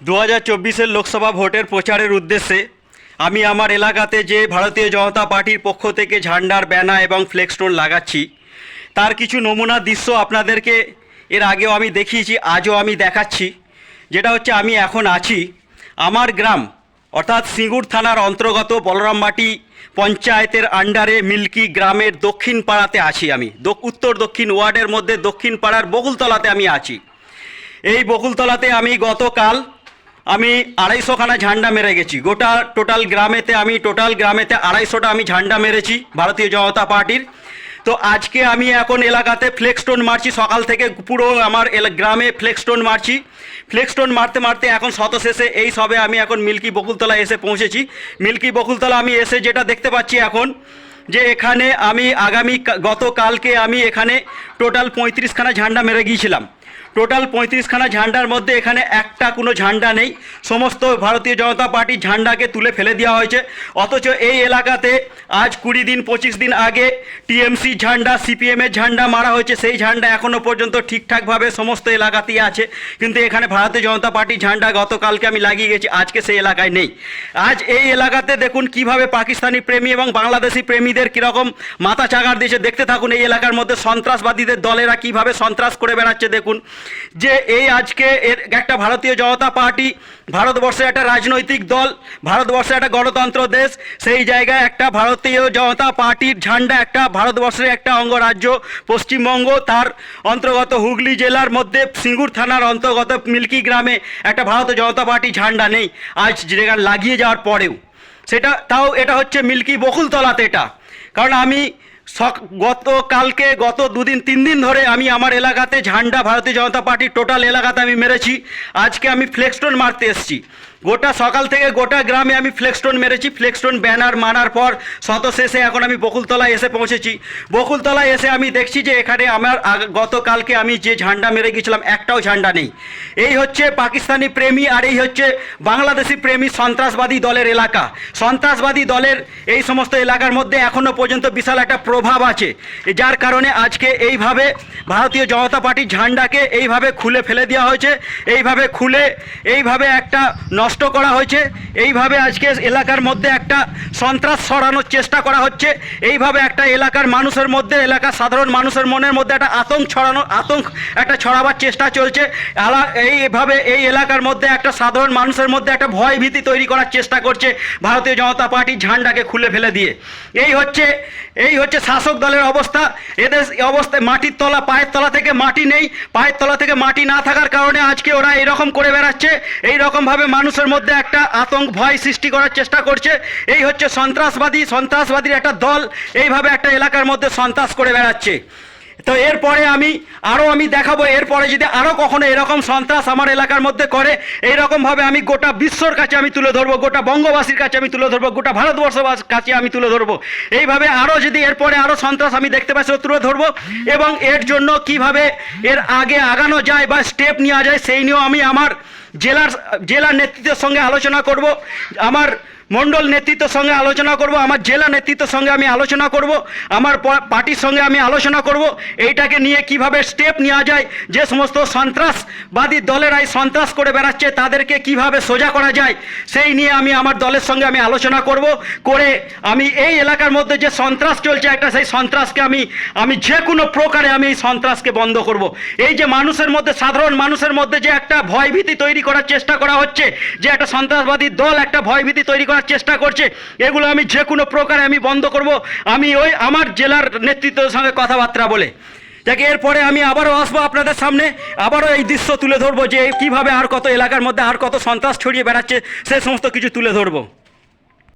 দু হাজার চব্বিশের লোকসভা ভোটের প্রচারের উদ্দেশ্যে আমি আমার এলাকাতে যে ভারতীয় জনতা পার্টির পক্ষ থেকে ঝান্ডার ব্যানা এবং ফ্লেক্সটোন লাগাচ্ছি, তার কিছু নমুনা দৃশ্য আপনাদেরকে এর আগেও আমি দেখিয়েছি, আজও আমি দেখাচ্ছি। যেটা হচ্ছে আমি এখন আছি আমার গ্রাম, অর্থাৎ সিঙ্গুর থানার অন্তর্গত বলরামবাটি পঞ্চায়েতের আন্ডারে মিল্কি গ্রামের দক্ষিণ পাড়াতে আছি আমি। উত্তর দক্ষিণ ওয়ার্ডের মধ্যে দক্ষিণ পাড়ার বকুলতলাতে আমি আছি। এই বকুলতলাতে আমি গতকাল আমি আড়াইশোখানা ঝান্ডা মেরে গেছি। গোটা টোটাল গ্রামেতে আমি, টোটাল গ্রামেতে আড়াইশোটা আমি ঝান্ডা মেরেছি ভারতীয় জনতা পার্টির। তো আজকে আমি এখন এলাকাতে ফ্লেক্সটোন মারছি, সকাল থেকে পুরো আমার গ্রামে ফ্লেক্সটোন মারছি। ফ্লেক্সটোন মারতে মারতে এখন শত শেষে এই সবে আমি এখন মিল্কি বকুলতলা এসে পৌঁছেছি। মিল্কি বকুলতলা আমি এসে যেটা দেখতে পাচ্ছি এখন, যে এখানে আমি আগামী গতকালকে আমি এখানে টোটাল পঁয়ত্রিশখানা ঝান্ডা মেরে গিয়েছিলাম। টোটাল পঁয়ত্রিশখানা ঝান্ডার মধ্যে এখানে একটা কোনো ঝান্ডা নেই। সমস্ত ভারতীয় জনতা পার্টির ঝান্ডাকে তুলে ফেলে দেওয়া হয়েছে। অথচ এই এলাকাতে আজ কুড়ি দিন, পঁচিশ দিন আগে টিএমসি ঝান্ডা সিপিএমের ঝান্ডা মারা হয়েছে। সেই ঝান্ডা এখনও পর্যন্ত ঠিকঠাকভাবে সমস্ত এলাকাতেই আছে। কিন্তু এখানে ভারতীয় জনতা পার্টির ঝান্ডা গতকালকে আমি লাগিয়ে গেছি, আজকে সেই এলাকায় নেই। আজ এই এলাকাতে দেখুন কীভাবে পাকিস্তানি প্রেমী এবং বাংলাদেশি প্রেমীদের কীরকম মাথা চাগার দিয়েছে। দেখতে থাকুন এই এলাকার মধ্যে সন্ত্রাসবাদীদের দলেরা কীভাবে সন্ত্রাস করে বেড়াচ্ছে, দেখুন। যে এই আজকে এর একটা ভারতীয় জনতা পার্টি, ভারতবর্ষের একটা রাজনৈতিক দল, ভারতবর্ষের একটা গণতন্ত্র দেশ, সেই জায়গায় একটা ভারতীয় জনতা পার্টির ঝান্ডা, একটা ভারতবর্ষের একটা অঙ্গরাজ্য, পশ্চিমবঙ্গ, তার অন্তর্গত হুগলি জেলার মধ্যে সিঙ্গুর থানার অন্তর্গত মিল্কি গ্রামে একটা ভারতীয় জনতা পার্টি ঝান্ডা নেই, আজ যেখানে লাগিয়ে যাওয়ার পরেও। সেটা, তাও এটা হচ্ছে মিল্কি বকুলতলাতে এটা। কারণ আমি গতকালকে গত দুদিন, তিন দিন ধরে আমি আমার এলাকাতে ঝান্ডা ভারতীয় জনতা পার্টির টোটাল এলাকাতে আমি মেরেছি। আজকে আমি ফ্লেক্সটোন মারতে এসেছি। গোটা সকাল থেকে গোটা গ্রামে আমি ফ্লেক্সটোন মেরেছি। ফ্লেক্সটোন ব্যানার মারার পর শত শেষে এখন আমি বকুলতলায় এসে পৌঁছেছি। বকুলতলায় এসে আমি দেখছি যে এখানে আমার গতকালকে আমি যে ঝান্ডা মেরে গেছিলাম, একটাও ঝান্ডা নেই। এই হচ্ছে পাকিস্তানি প্রেমী আর এই হচ্ছে বাংলাদেশি প্রেমী সন্ত্রাসবাদী দলের এলাকা। সন্ত্রাসবাদী দলের এই সমস্ত এলাকার মধ্যে এখনও পর্যন্ত বিশাল একটা প্রভাব আছে। যার কারণে আজকে এইভাবে ভারতীয় জনতা পার্টির ঝান্ডাকে এইভাবে খুলে ফেলে দেওয়া হয়েছে, এইভাবে খুলে, এইভাবে একটা নষ্ট করা হয়েছে, এইভাবে আজকে এলাকার মধ্যে একটা সন্ত্রাস ছড়ানোর চেষ্টা করা হচ্ছে, এইভাবে একটা এলাকার মানুষের মধ্যে, এলাকার সাধারণ মানুষের মনের মধ্যে একটা আতঙ্ক ছড়ানো, আতঙ্ক একটা ছড়াবার চেষ্টা চলছে। এইভাবে এই এলাকার মধ্যে একটা সাধারণ মানুষের মধ্যে একটা ভয় ভীতি তৈরি করার চেষ্টা করছে ভারতীয় জনতা পার্টির ঝান্ডাকে খুলে ফেলে দিয়ে। এই হচ্ছে এই হচ্ছে শাসক দলের অবস্থা। এদের অবস্থা মাটির তলা, পায়ের তলা থেকে মাটি নেই। পায়ের তলা থেকে মাটি না থাকার কারণে আজকে ওরা এরকম করে বেড়াচ্ছে। এই রকমভাবে মানুষের মধ্যে একটা আতঙ্ক, ভয় সৃষ্টি করার চেষ্টা করছে। এই হচ্ছে সন্ত্রাসবাদী, সন্ত্রাসবাদীর একটা দল। এইভাবে একটা এলাকার মধ্যে সন্ত্রাস করে বেড়াচ্ছে। তো এরপরে আমি আরও আমি দেখাবো, এরপরে যদি আরও কখনো এরকম সন্ত্রাস আমার এলাকার মধ্যে করে, এইরকমভাবে আমি গোটা বিশ্বর কাছে আমি তুলে ধরবো, গোটা বঙ্গবাসীর কাছে আমি তুলে ধরবো, গোটা ভারতবর্ষবাসীর কাছে আমি তুলে ধরবো। এইভাবে আরও যদি এরপরে আরও সন্ত্রাস আমি দেখতে পাই সেটা তুলে ধরবো এবং এর জন্য কীভাবে এর আগে আগানো যায় বা স্টেপ নেওয়া যায়, সেই নিয়েও আমি আমার জেলার জেলার নেতৃত্বের সঙ্গে আলোচনা করব। আমার মণ্ডল নেতৃত্বের সঙ্গে আলোচনা করব, আমার জেলা নেতৃত্বের সঙ্গে আমি আলোচনা করব, আমার পার্টির সঙ্গে আমি আলোচনা করব। এইটাকে নিয়ে কীভাবে স্টেপ নেওয়া যায়, যে সমস্ত সন্ত্রাসবাদী দলেরা এই সন্ত্রাস করে বেড়াচ্ছে, তাদেরকে কীভাবে সোজা করা যায়, সেই নিয়ে আমি আমার দলের সঙ্গে আমি আলোচনা করব। করে আমি এই এলাকার মধ্যে যে সন্ত্রাস চলছে, একটা সেই সন্ত্রাসকে আমি আমি যে কোনো প্রকারে আমি এই সন্ত্রাসকে বন্ধ করব। এই যে মানুষের মধ্যে, সাধারণ মানুষের মধ্যে যে একটা ভয়ভীতি তৈরি করার চেষ্টা করা হচ্ছে, যে একটা সন্ত্রাসবাদী দল একটা ভয়ভীতি তৈরি করার চেষ্টা করছে, এগুলো আমি যে কোনো প্রকারে আমি বন্ধ করব। আমি ওই আমার জেলার নেতৃত্বের সঙ্গে কথাবার্তা বলে। যাকে, এরপরে আমি আবারও আসব আপনাদের সামনে, আবারও এই দৃশ্য তুলে ধরবো যে কীভাবে আর কত এলাকার মধ্যে আর কত সন্ত্রাস ছড়িয়ে বেড়াচ্ছে, সে সমস্ত কিছু তুলে ধরবো।